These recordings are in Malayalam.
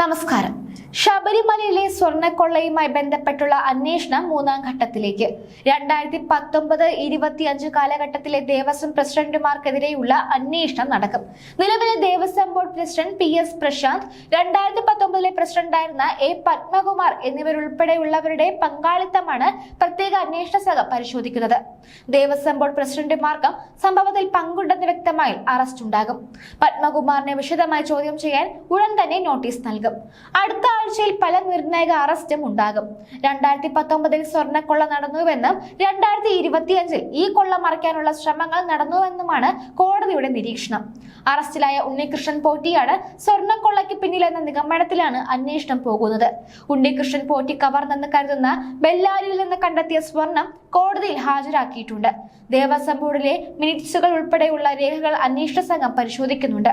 നമസ്കാരം. ശബരിമലയിലെ സ്വർണക്കൊള്ളയുമായി ബന്ധപ്പെട്ടുള്ള അന്വേഷണം മൂന്നാം ഘട്ടത്തിലേക്ക്. രണ്ടായിരത്തി പത്തൊമ്പത് ഇരുപത്തിയഞ്ച് കാലഘട്ടത്തിലെ ദേവസ്വം പ്രസിഡന്റുമാർക്കെതിരെയുള്ള അന്വേഷണം നടക്കും. നിലവിലെ Devaswom board president P S Prasanth രണ്ടായിരത്തി പത്തൊമ്പതിലെ പ്രസിഡന്റായിരുന്ന എ പത്മകുമാർ എന്നിവരുൾപ്പെടെയുള്ളവരുടെ പങ്കാളിത്തമാണ് പ്രത്യേക അന്വേഷണ സംഘം പരിശോധിക്കുന്നത്. ദേവസ്വം ബോർഡ് പ്രസിഡന്റുമാർക്കും സംഭവത്തിൽ പങ്കുണ്ടെന്ന് വ്യക്തമായി അറസ്റ്റ് ഉണ്ടാകും. പത്മകുമാറിനെ വിശദമായി ചോദ്യം ചെയ്യാൻ ഉടൻ തന്നെ നോട്ടീസ് നൽകും. അടുത്ത ആഴ്ചയിൽ പല നിർണായക അറസ്റ്റും ഉണ്ടാകും. രണ്ടായിരത്തി പത്തൊമ്പതിൽ സ്വർണക്കൊള്ള നടന്നുവെന്നും രണ്ടായിരത്തി ഇരുപത്തിയഞ്ചിൽ ഈ കൊള്ള മറയ്ക്കാനുള്ള ശ്രമങ്ങൾ നടന്നുവെന്നുമാണ് കോടതിയുടെ നിരീക്ഷണം. അറസ്റ്റിലായ ഉണ്ണികൃഷ്ണൻ പോറ്റിയാണ് സ്വർണക്കൊള്ളയ്ക്ക് പിന്നിലെന്ന നിഗമനത്തിലാണ് അന്വേഷണം പോകുന്നത്. ഉണ്ണികൃഷ്ണൻ പോറ്റി കവർന്നെന്ന് കരുതുന്ന ബെല്ലാരിയിൽ നിന്ന് കണ്ടെത്തിയ സ്വർണം കോടതിയിൽ ഹാജരാക്കിയിട്ടുണ്ട്. ദേവസ്വം ബോർഡിലെ മിനിറ്റ്സുകൾ ഉൾപ്പെടെയുള്ള രേഖകൾ അന്വേഷണ സംഘം പരിശോധിക്കുന്നുണ്ട്.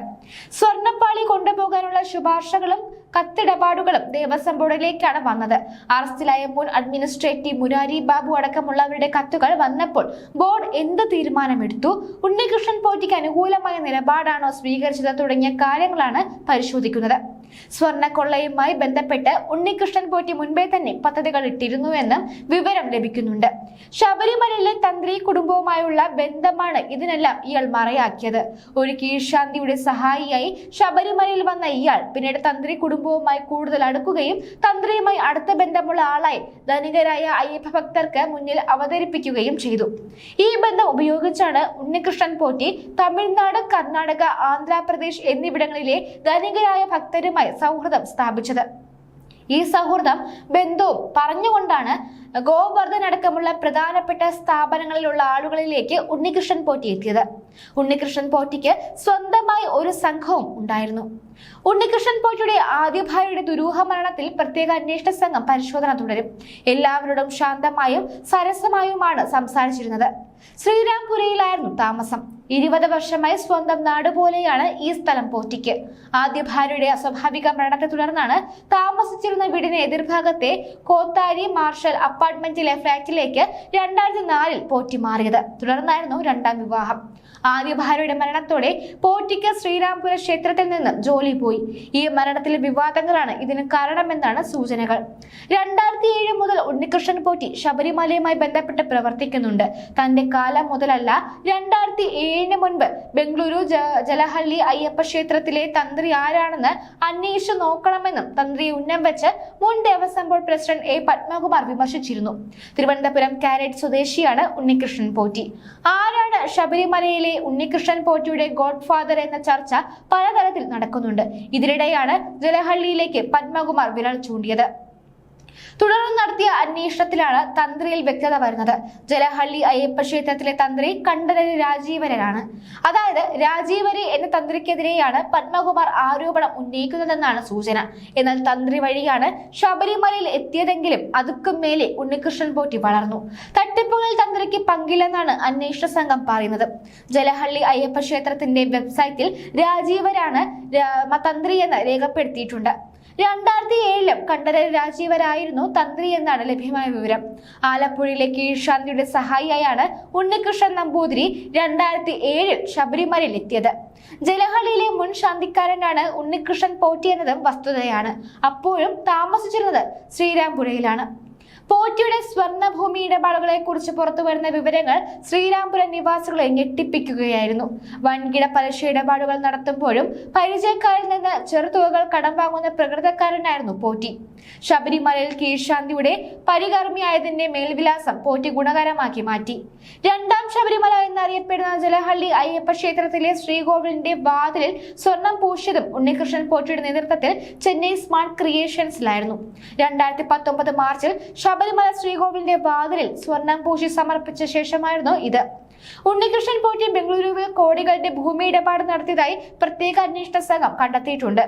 സ്വർണപ്പാളി കൊണ്ടുപോകാനുള്ള ശുപാർശകളും കത്തിടപാടുകളും ദേവസ്വം ബോർഡിലേക്കാണ് വന്നത്. അറസ്റ്റിലായ മുൻ അഡ്മിനിസ്ട്രേറ്റീവ് മുരാരി ബാബു അടക്കമുള്ളവരുടെ കത്തുകൾ വന്നപ്പോൾ ബോർഡ് എന്ത് തീരുമാനമെടുത്തു? ഉണ്ണികൃഷ്ണൻ പോറ്റിക്ക് അനുകൂലമായ നിലപാടാണോ സ്വീകരിച്ചത് തുടങ്ങിയ കാര്യങ്ങളാണ് പരിശോധിക്കുന്നത്. സ്വർണക്കൊള്ളയുമായി ബന്ധപ്പെട്ട് ഉണ്ണികൃഷ്ണൻ പോറ്റി മുൻപേ തന്നെ പദ്ധതികൾ ഇട്ടിരുന്നുവെന്ന് വിവരം ലഭിക്കുന്നുണ്ട്. ശബരിമലയിലെ തന്ത്രി കുടുംബവുമായുള്ള ബന്ധമാണ് ഇതിനെല്ലാം ഇയാൾ മറയാക്കിയത്. ഒരു കീഴ്ശാന്തിയുടെ സഹായിയായി ശബരിമലയിൽ വന്ന ഇയാൾ പിന്നീട് തന്ത്രി കുടുംബവുമായി കൂടുതൽ അടുക്കുകയും തന്ത്രിയുമായി അടുത്ത ബന്ധമുള്ള ആളായി ധനികരായ അയ്യപ്പ ഭക്തർക്ക് മുന്നിൽ അവതരിപ്പിക്കുകയും ചെയ്തു. ഈ ബന്ധം ഉപയോഗിച്ചാണ് ഉണ്ണികൃഷ്ണൻ പോറ്റി തമിഴ്നാട് കർണാടക ആന്ധ്രാപ്രദേശ് എന്നിവിടങ്ങളിലെ ധനികരായ ഭക്തരുമായി സൗഹൃദം സ്ഥാപിച്ചത്. ഈ സൗഹൃദം ബന്ധവും പറഞ്ഞുകൊണ്ടാണ് ഗോവർദ്ധൻ അടക്കമുള്ള പ്രധാനപ്പെട്ട സ്ഥാപനങ്ങളിലുള്ള ആളുകളിലേക്ക് ഉണ്ണികൃഷ്ണൻ പോറ്റി എത്തിയത്. ഉണ്ണികൃഷ്ണൻ പോറ്റിക്ക് സ്വന്തമായി ഒരു സംഘവും ഉണ്ടായിരുന്നു. ഉണ്ണികൃഷ്ണൻ പോറ്റിയുടെ ആദ്യ ഭാര്യയുടെ ദുരൂഹ മരണത്തിൽ പ്രത്യേക അന്വേഷണ സംഘം പരിശോധന തുടരും. എല്ലാവരോടും ശാന്തമായും സരസമായുമാണ് സംസാരിച്ചിരുന്നത്. ശ്രീരാംപുരയിലായിരുന്നു താമസം. ഇരുപത് വർഷമായി സ്വന്തം നാട് പോലെയാണ് ഈ സ്ഥലം പോറ്റിക്ക്. ആദ്യ ഭാര്യയുടെ അസ്വാഭാവിക മരണത്തെ തുടർന്നാണ് താമസിച്ചിരുന്ന വീടിന് എതിർഭാഗത്തെ കോത്താരി മാർഷൽ അപ്പാർട്ട്മെന്റിലെ ഫ്ളാറ്റിലേക്ക് രണ്ടായിരത്തി നാലിൽ പോറ്റി മാറിയത്. തുടർന്നായിരുന്നു രണ്ടാം വിവാഹം. ആദ്യ മരണത്തോടെ പോറ്റിക്ക ശ്രീരാംപുര ക്ഷേത്രത്തിൽ നിന്ന് ജോലി പോയി. ഈ മരണത്തിലെ വിവാദങ്ങളാണ് ഇതിന് കാരണമെന്നാണ് സൂചനകൾ. രണ്ടായിരത്തി ഏഴ് മുതൽ ഉണ്ണികൃഷ്ണൻ പോറ്റി ശബരിമലയുമായി ബന്ധപ്പെട്ട് പ്രവർത്തിക്കുന്നുണ്ട്. തന്റെ കാലം മുതലല്ല രണ്ടായിരത്തി ഏഴിന് മുൻപ് ബംഗളൂരു ജലഹള്ളി അയ്യപ്പ ക്ഷേത്രത്തിലെ തന്ത്രി ആരാണെന്ന് അന്വേഷിച്ചു നോക്കണമെന്നും തന്ത്രി ഉന്നം വെച്ച് മുൻ Devaswom board president A. Padmakumar വിമർശിച്ചിരുന്നു. Thiruvananthapuram കാരറ്റ് സ്വദേശിയാണ് ഉണ്ണികൃഷ്ണൻ പോറ്റി. ആരാണ് ശബരിമലയിലെ ഉണ്ണികൃഷ്ണൻ പോറ്റിയുടെ ഗോഡ് ഫാദർ എന്ന ചർച്ച പലതരത്തിൽ നടക്കുന്നുണ്ട്. ഇതിനിടെയാണ് ജലഹള്ളിയിലേക്ക് പത്മകുമാർ വിരൽ ചൂണ്ടിയത്. തുടർന്ന് നടത്തിയ അന്വേഷണത്തിലാണ് തന്ത്രിയിൽ വ്യക്തത വരുന്നത്. ജലഹള്ളി അയ്യപ്പ ക്ഷേത്രത്തിലെ തന്ത്രി കണ്ഠരര് രാജീവരനാണ്. അതായത് രാജീവരി എന്ന തന്ത്രിക്കെതിരെയാണ് പത്മകുമാർ ആരോപണം ഉന്നയിക്കുന്നതെന്നാണ് സൂചന. എന്നാൽ തന്ത്രി വഴിയാണ് ശബരിമലയിൽ എത്തിയതെങ്കിലും അതുക്കും മേലെ ഉണ്ണികൃഷ്ണൻ പോറ്റി വളർന്നു. തട്ടിപ്പുകളിൽ തന്ത്രിക്ക് പങ്കില്ലെന്നാണ് അന്വേഷണ സംഘം പറയുന്നത്. ജലഹള്ളി അയ്യപ്പ ക്ഷേത്രത്തിന്റെ വെബ്സൈറ്റിൽ രാജീവരാണ് തന്ത്രി എന്ന് രേഖപ്പെടുത്തിയിട്ടുണ്ട്. രണ്ടായിരത്തി ഏഴിലും കണ്ഠര രാജീവരായിരുന്നു തന്ത്രി എന്നാണ് ലഭ്യമായ വിവരം. ആലപ്പുഴയിലെ കീഴ്ശാന്തിയുടെ സഹായിയായാണ് ഉണ്ണികൃഷ്ണൻ നമ്പൂതിരി രണ്ടായിരത്തി ഏഴിൽ ശബരിമലയിൽ എത്തിയത്. ജലഹള്ളിയിലെ മുൻ ശാന്തിക്കാരനാണ് ഉണ്ണികൃഷ്ണൻ പോറ്റി എന്നതും വസ്തുതയാണ്. അപ്പോഴും താമസിച്ചിരുന്നത് ശ്രീരാംപുരയിലാണ്. പോറ്റിയുടെ സ്വർണഭൂമി ഇടപാടുകളെ കുറിച്ച് പുറത്തു വരുന്ന വിവരങ്ങൾ ശ്രീരാംപുരം നിവാസികളെ ഞെട്ടിപ്പിക്കുകയായിരുന്നു. വൻകിട പലിശ ഇടപാടുകൾ നടത്തുമ്പോഴും പരിചയക്കാരിൽ നിന്ന് ചെറുതുകകൾ കടം വാങ്ങുന്ന പ്രകൃതക്കാരനായിരുന്നു പോറ്റി. ശബരിമലയിൽ കീഴ്ശാന്തിയുടെ പരികർമ്മിയായതിന്റെ മേൽവിലാസം പോറ്റി ഗുണകരമാക്കി മാറ്റി. രണ്ടാം ശബരിമല എന്നറിയപ്പെടുന്ന ജലഹള്ളി അയ്യപ്പ ക്ഷേത്രത്തിലെ ശ്രീകോവിലിന്റെ വാതിലിൽ സ്വർണം പൂശിയതും ഉണ്ണികൃഷ്ണൻ പോറ്റിയുടെ നേതൃത്വത്തിൽ ചെന്നൈ സ്മാർട്ട് ക്രിയേഷൻസിലായിരുന്നു. രണ്ടായിരത്തി പത്തൊമ്പത് മാർച്ചിൽ ശബരിമല ശ്രീകോവിലിന്റെ വാതിലിൽ സ്വർണം പൂശി സമർപ്പിച്ച ശേഷമായിരുന്നു ഇത്. ഉണ്ണികൃഷ്ണൻ പോറ്റി ബംഗളൂരുവിൽ കോടികളുടെ ഭൂമി ഇടപാട് നടത്തിയതായി പ്രത്യേക അന്വേഷണ സംഘം കണ്ടെത്തിയിട്ടുണ്ട്.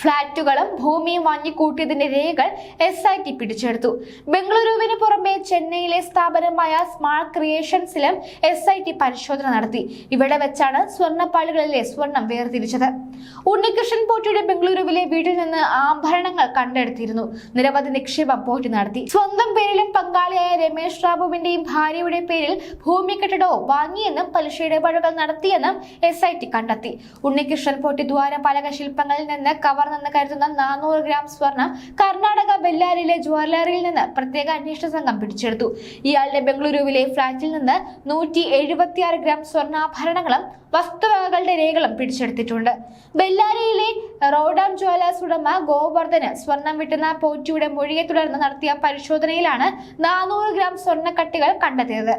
ഫ്ളാറ്റുകളും ഭൂമിയും വാങ്ങിക്കൂട്ടിയതിന്റെ രേഖകൾ എസ് ഐ ടി പിടിച്ചെടുത്തു. ബംഗളൂരുവിന് പുറമെ ചെന്നൈയിലെ സ്ഥാപനമായ സ്മാർട്ട് ക്രിയേഷൻസിലും എസ് ഐ ടി പരിശോധന നടത്തി. ഇവിടെ വെച്ചാണ് സ്വർണപ്പാളികളിലെ സ്വർണം വേർതിരിച്ചത്. ഉണ്ണികൃഷ്ണൻ പോറ്റിയുടെ ബംഗളൂരുവിലെ വീട്ടിൽ നിന്ന് ആഭരണങ്ങൾ കണ്ടെടുത്തിരുന്നു. നിരവധി നിക്ഷേപം പോറ്റി നടത്തി. സ്വന്തം പേരിലും പങ്കാളിയായ രമേശ് റാവുവിന്റെയും ഭാര്യയുടെ പേരിൽ ഭൂമി കെട്ടിടവും വാങ്ങിയെന്നും പലിശ ഇടപാടുകൾ നടത്തിയെന്നും എസ് ഐ ടി കണ്ടെത്തി. ഉണ്ണികൃഷ്ണൻ പോറ്റി ദ്വാരപാലക ശില്പങ്ങളിൽ നിന്ന് കവർന്നെന്ന് കരുതുന്ന നാനൂറ് ഗ്രാം സ്വർണം കർണാടക ബെല്ലാരിയിലെ ജ്വല്ലറിയിൽ നിന്ന് പ്രത്യേക അന്വേഷണ സംഘം പിടിച്ചെടുത്തു. ഇയാളുടെ ബംഗളൂരുവിലെ ഫ്ളാറ്റിൽ നിന്ന് നൂറ്റി എഴുപത്തിയാറ് ഗ്രാം സ്വർണാഭരണങ്ങളും വസ്തുവകകളുടെ രേഖകളും പിടിച്ചെടുത്തിട്ടുണ്ട്. ബെല്ലാരിയിലെ റോഡാം ജ്വല്ലേഴ്സ് ഉടമ ഗോവർദ്ധന് സ്വർണം വിട്ടുന്ന പോറ്റിയുടെ മൊഴിയെ തുടർന്ന് നടത്തിയ പരിശോധനയിലാണ് നാനൂറ് ഗ്രാം സ്വർണക്കട്ടികൾ കണ്ടെത്തിയത്.